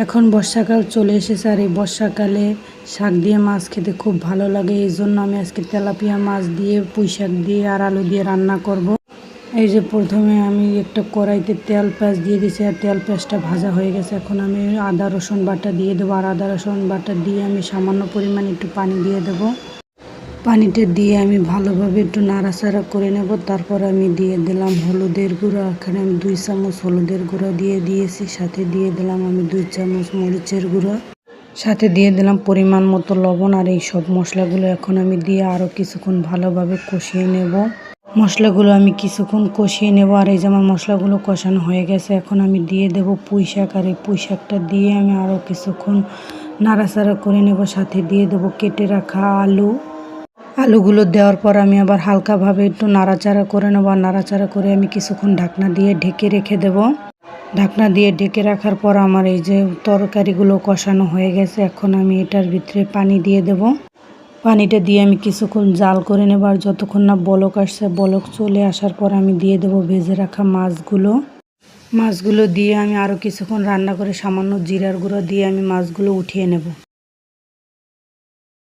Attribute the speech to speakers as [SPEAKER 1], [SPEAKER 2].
[SPEAKER 1] এখন বর্ষাকাল চলে এসেছে আর এই বর্ষাকালে শাক দিয়ে মাছ খেতে খুব ভালো লাগে। এই জন্য আমি আজকে তেলাপিয়া মাছ দিয়ে, পুঁই শাক দিয়ে আর আলু দিয়ে রান্না করব। এই যে প্রথমে আমি একটা কড়াইতে তেল পেঁয়াজ দিয়ে দিয়েছি আর তেল পেঁয়াজটা ভাজা হয়ে গেছে। এখন আমি আদা রসুন বাটা দিয়ে দেবো। আর আদা রসুন বাটা দিয়ে আমি সামান্য পরিমাণ একটু পানি দিয়ে দেবো। পানিটা দিয়ে আমি ভালোভাবে একটু নাড়াচাড়া করে নেব। তারপর আমি দিয়ে দিলাম হলুদের গুঁড়া। এখানে আমি দুই চামচ হলুদের গুঁড়া দিয়ে দিয়েছি। সাথে দিয়ে দিলাম আমি দুই চামচ মরিচের গুঁড়া। সাথে দিয়ে দিলাম পরিমাণ মতো লবণ আর এই সব মশলাগুলো এখন আমি দিয়ে আরও কিছুক্ষণ ভালোভাবে কষিয়ে নেব। মশলাগুলো আমি কিছুক্ষণ কষিয়ে নেব। আর এই যে আমার মশলাগুলো কষানো হয়ে গেছে, এখন আমি দিয়ে দেব পুঁই শাক। আর এই পুঁই শাকটা দিয়ে আমি আরও কিছুক্ষণ নাড়াচাড়া করে নেব। সাথে দিয়ে দেবো কেটে রাখা আলু। আলুগুলো দেওয়ার পর আমি আবার হালকাভাবে একটু নাড়াচাড়া করে নেব। আর নাড়াচাড়া করে আমি কিছুক্ষণ ঢাকনা দিয়ে ঢেকে রেখে দেব। ঢাকনা দিয়ে ঢেকে রাখার পর আমার এই যে তরকারিগুলো কষানো হয়ে গেছে, এখন আমি এটার ভিতরে পানি দিয়ে দেব। পানিটা দিয়ে আমি কিছুক্ষণ জাল করে নেব। আর যতক্ষণ না বলক আসছে, বলক চলে আসার পর আমি দিয়ে দেব ভেজে রাখা মাছগুলো। মাছগুলো দিয়ে আমি আরও কিছুক্ষণ রান্না করে সামান্য জিরার গুঁড়ো দিয়ে আমি মাছগুলো উঠিয়ে নেব।